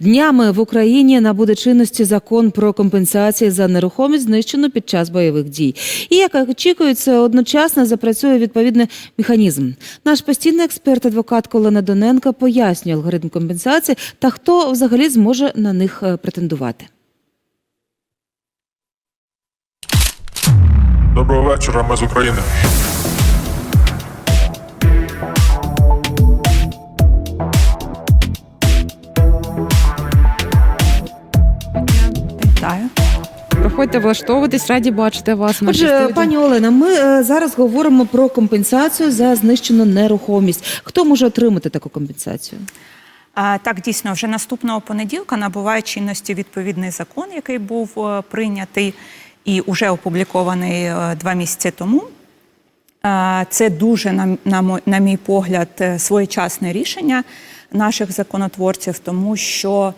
Днями в Україні набуде чинності закон про компенсації за нерухомість, знищену під час бойових дій. І як очікується, одночасно запрацює відповідний механізм. Наш постійний експерт, адвокат Колена Доненко, пояснює алгоритм компенсації та хто взагалі зможе на них е, претендувати. Доброго вечора, ми з України. Проходьте влаштовуватись, раді бачити вас. в Отже, студії. пані Олена, ми е, зараз говоримо про компенсацію за знищену нерухомість. Хто може отримати таку компенсацію? Так, дійсно, вже наступного понеділка набуває чинності відповідний закон, який був е, прийнятий і вже опублікований е, два місяці тому. Це дуже, на, на, на мій погляд, своєчасне рішення наших законотворців, тому що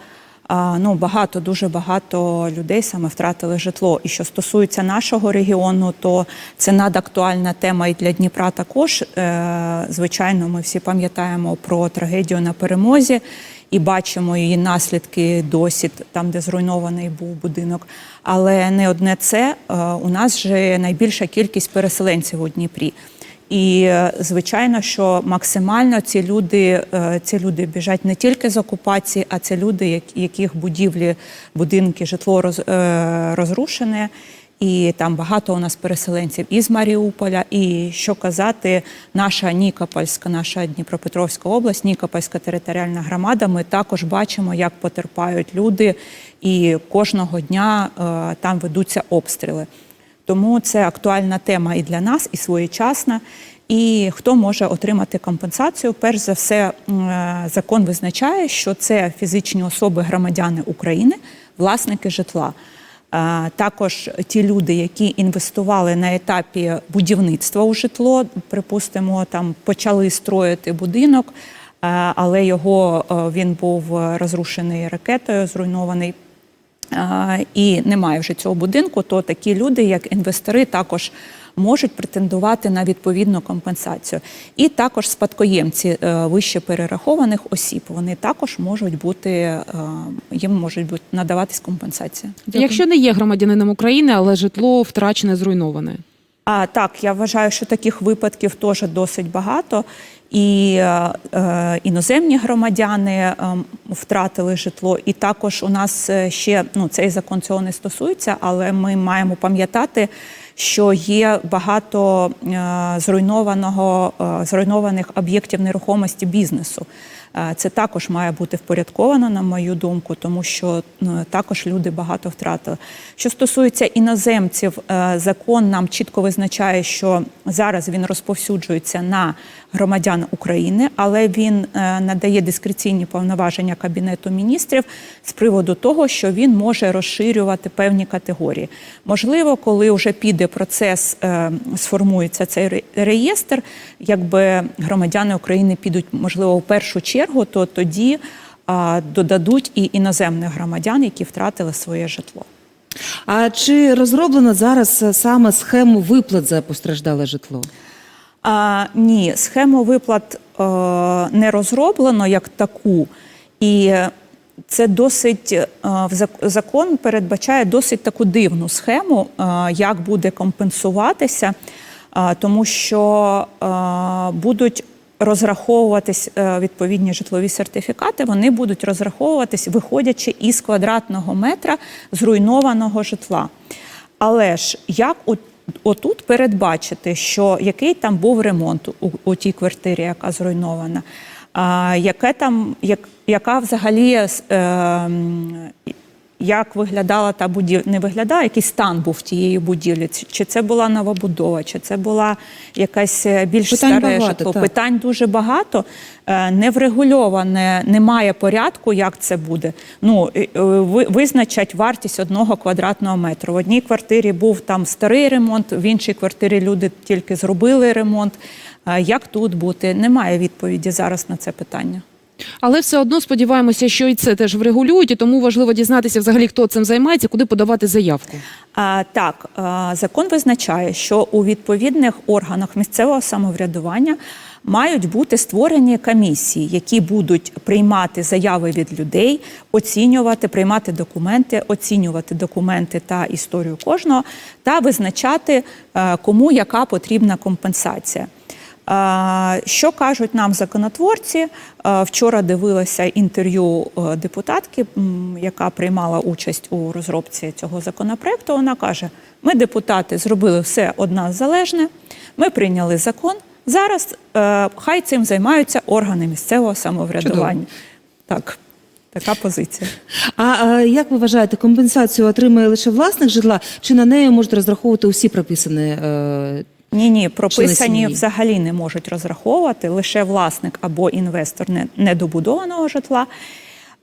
ну, багато, дуже багато людей саме втратили житло. І що стосується нашого регіону, то це надактуальна тема і для Дніпра також. Е, Звичайно, ми всі пам'ятаємо про трагедію на перемозі і бачимо її наслідки досі, там, де зруйнований був будинок. Але не одне це е, у нас же найбільша кількість переселенців у Дніпрі. І е, звичайно, що максимально ці люди, е, ці люди біжать не тільки з окупації, а це люди, яких будівлі, будинки, житло е, розрушене. І там багато у нас переселенців із Маріуполя. І що казати, наша Нікопольська, наша Дніпропетровська область, Нікопольська територіальна громада. Ми також бачимо, як потерпають люди, і кожного дня е, там ведуться обстріли. Тому це актуальна тема і для нас, і своєчасна. І хто може отримати компенсацію? Перш за все, е, закон визначає, що це фізичні особи громадяни України, власники житла. Е, Також ті люди, які інвестували на етапі будівництва у житло, припустимо, там почали строїти будинок, е, але його він був розрушений ракетою, зруйнований і немає вже цього будинку, то такі люди, як інвестори, також можуть претендувати на відповідну компенсацію. І також спадкоємці е, вище перерахованих осіб, вони також можуть бути, е, їм можуть бути надаватись компенсація. Якщо не є громадянином України, але житло втрачене, зруйноване. А так, я вважаю, що таких випадків теж досить багато. І е, е, іноземні громадяни е, втратили житло. І також у нас е, ще ну цей закон цього не стосується, але ми маємо пам'ятати, що є багато е, зруйнованого е, зруйнованих об'єктів нерухомості бізнесу. Е, Це також має бути впорядковано, на мою думку, тому що ну, також люди багато втратили. Що стосується іноземців, е, закон нам чітко визначає, що зараз він розповсюджується на громадян України, але він е, надає дискреційні повноваження Кабінету міністрів з приводу того, що він може розширювати певні категорії. Можливо, коли вже піде процес, е, сформується цей реєстр, якби громадяни України підуть, можливо, в першу чергу, то тоді додадуть і іноземних громадян, які втратили своє житло. А чи розроблено зараз е, саме схему виплат за постраждале житло? А, ні, схему виплат е, не розроблено як таку, і це досить е, закон передбачає досить таку дивну схему, е, як буде компенсуватися, е, тому що е, будуть розраховуватись е, відповідні житлові сертифікати, вони будуть розраховуватись, виходячи із квадратного метра зруйнованого житла. Але ж як у отут передбачити, що який там був ремонт у, у тій квартирі, яка зруйнована, а, яке там, як, яка взагалі е, як виглядала та будівля, не виглядала, який стан був тієї будівлі, Чи- це була новобудова, чи це була якась е, більш Питань старе багато, житло. так. Питань дуже багато, е, не врегульоване, немає порядку, як це буде. Ну, е, визначать вартість одного квадратного метру. В одній квартирі був там старий ремонт, в іншій квартирі люди тільки зробили ремонт. Як тут бути? Немає відповіді зараз на це питання. Але все одно сподіваємося, що і це теж врегулюють, і тому важливо дізнатися взагалі, хто цим займається, куди подавати заявку. А, так, закон визначає, що у відповідних органах місцевого самоврядування мають бути створені комісії, які будуть приймати заяви від людей, оцінювати, приймати документи, оцінювати документи та історію кожного, та визначати, е, кому яка потрібна компенсація. Е, Що кажуть нам законотворці? Е, Вчора дивилася інтерв'ю е, депутатки, яка приймала участь у розробці цього законопроекту. Вона каже: ми, депутати, зробили все од нас залежне, ми прийняли закон. Зараз е, хай цим займаються органи місцевого самоврядування. Так, така позиція. А, а як ви вважаєте, компенсацію отримає лише власник житла, чи на неї можуть розраховувати усі прописані? Ні, ні, прописані взагалі не можуть розраховувати. Лише власник або інвестор недобудованого житла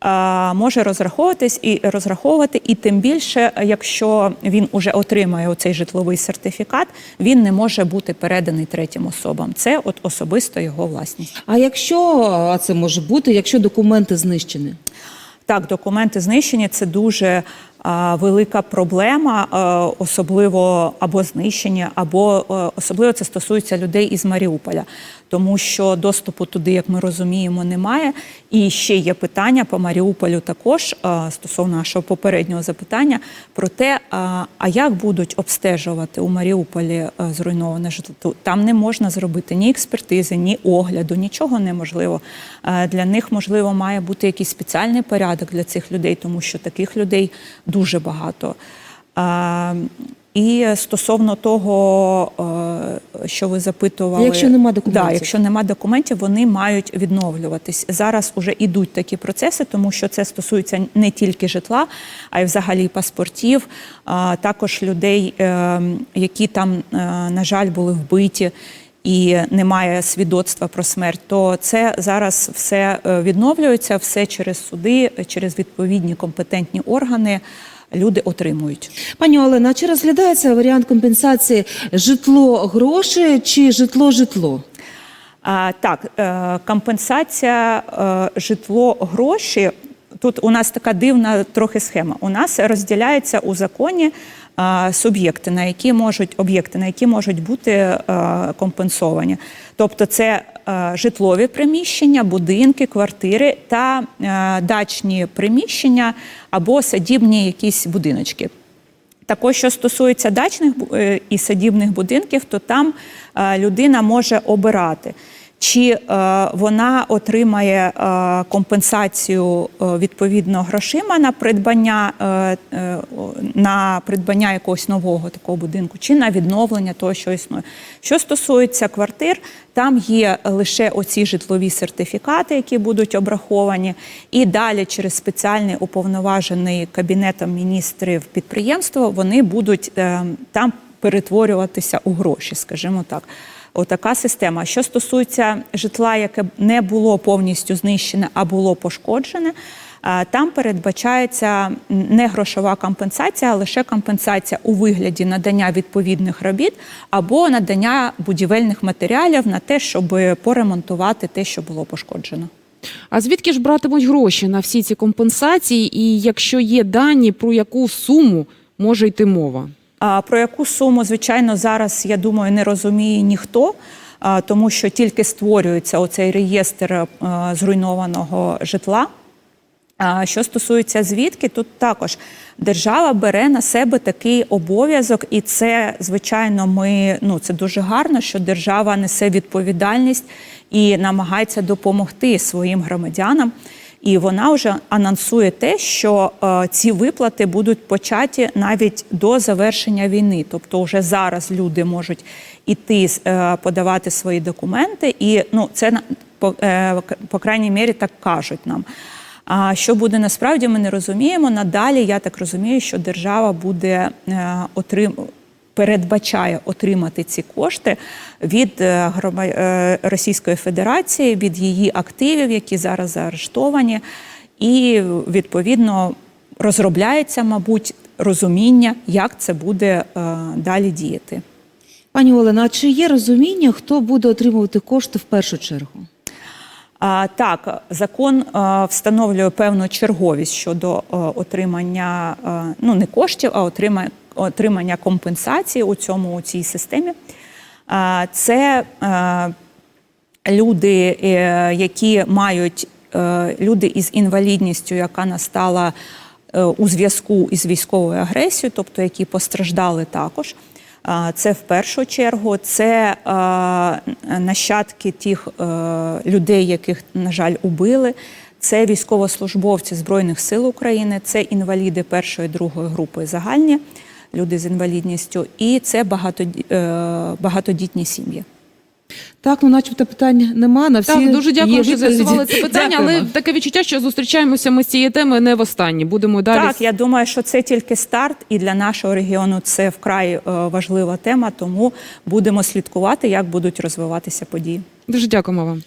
е, може розраховуватись і розраховувати. І тим більше, якщо він уже отримає оцей житловий сертифікат, він не може бути переданий третім особам. Це от особисто його власність. а якщо це може бути, якщо документи знищені? Так, документи знищені це дуже а, велика проблема, е, особливо або знищення, або е, особливо це стосується людей із Маріуполя, тому що доступу туди, як ми розуміємо, немає. І ще є питання по Маріуполю також е, стосовно нашого попереднього запитання про те, а, як будуть обстежувати у Маріуполі зруйноване житло. Там не можна зробити ні експертизи, ні огляду, нічого неможливо. Для них можливо має бути якийсь спеціальний порядок для цих людей, тому що таких людей дуже багато. І стосовно того, е, що ви запитували, Якщо нема документів? Да, якщо нема документів, вони мають відновлюватись. Зараз вже ідуть такі процеси, тому що це стосується не тільки житла, а й взагалі паспортів, також людей, е, які там, е, на жаль, були вбиті. І немає свідоцтва про смерть, то це зараз все е, відновлюється, все через суди, через відповідні компетентні органи люди отримують. Пані Олена, чи розглядається варіант компенсації житло гроші чи житло житло? А, так, е, компенсація е, житло гроші. Тут у нас така дивна трохи схема. У нас розділяється у законі суб'єкти, на які можуть об'єкти, на які можуть бути е, компенсовані. Тобто, це е, житлові приміщення, будинки, квартири та е, дачні приміщення або садібні якісь будиночки. Також, що стосується дачних і садібних будинків, то там людина може обирати, чи е, вона отримає е, компенсацію е, відповідно грошима на придбання, на придбання якогось нового такого будинку, чи на відновлення того, що існує. Що стосується квартир, там є лише оці житлові сертифікати, які будуть обраховані, і далі через спеціальний уповноважений кабінетом міністрів підприємство вони будуть е, там перетворюватися у гроші, скажімо так. Отака система. Що стосується житла, яке не було повністю знищене, а було пошкоджене, е, там передбачається не грошова компенсація, а лише компенсація у вигляді надання відповідних робіт або надання будівельних матеріалів на те, щоб поремонтувати те, що було пошкоджено. А звідки ж братимуть гроші на всі ці компенсації? І якщо є дані, про яку суму може йти мова? Про яку суму, звичайно, зараз я думаю, не розуміє ніхто, тому що тільки створюється оцей реєстр е, зруйнованого житла. Що стосується звідки, тут також держава бере на себе такий обов'язок, і це, звичайно, ми ну це дуже гарно, що держава несе відповідальність і намагається допомогти своїм громадянам. І вона вже анонсує те, що е, ці виплати будуть початі навіть до завершення війни. Тобто, вже зараз люди можуть іти е, подавати свої документи, і ну це по, е, по крайній мірі так кажуть нам. А що буде насправді, ми не розуміємо. Надалі я так розумію, що держава буде отрим... передбачає отримати ці кошти від е, е, Російської Федерації, від її активів, які зараз заарештовані, і відповідно розробляється, мабуть, розуміння, як це буде е, далі діяти. Пані Олена, а чи є розуміння, хто буде отримувати кошти в першу чергу? А, так, закон е, встановлює певну черговість щодо е, отримання е, ну не коштів, а отримання, отримання компенсації у цьому у цій системі. Це люди, е, які мають е, люди із інвалідністю, яка настала е, у зв'язку із військовою агресією, тобто які постраждали також. Це в першу чергу, це нащадки тих людей, яких, на жаль, убили. Це військовослужбовці Збройних сил України, це інваліди першої другої групи загальні, люди з інвалідністю, і це багатоді- е, багатодітні сім'ї. Так, ну начебто питань нема. На всі Так, дуже дякую, що з'ясували це питання, але таке відчуття, що зустрічаємося ми з цієї теми не востаннє. Будемо далі. Так, я думаю, що це тільки старт, і для нашого регіону це вкрай е, важлива тема. Тому будемо слідкувати, як будуть розвиватися події. Дуже дякуємо вам.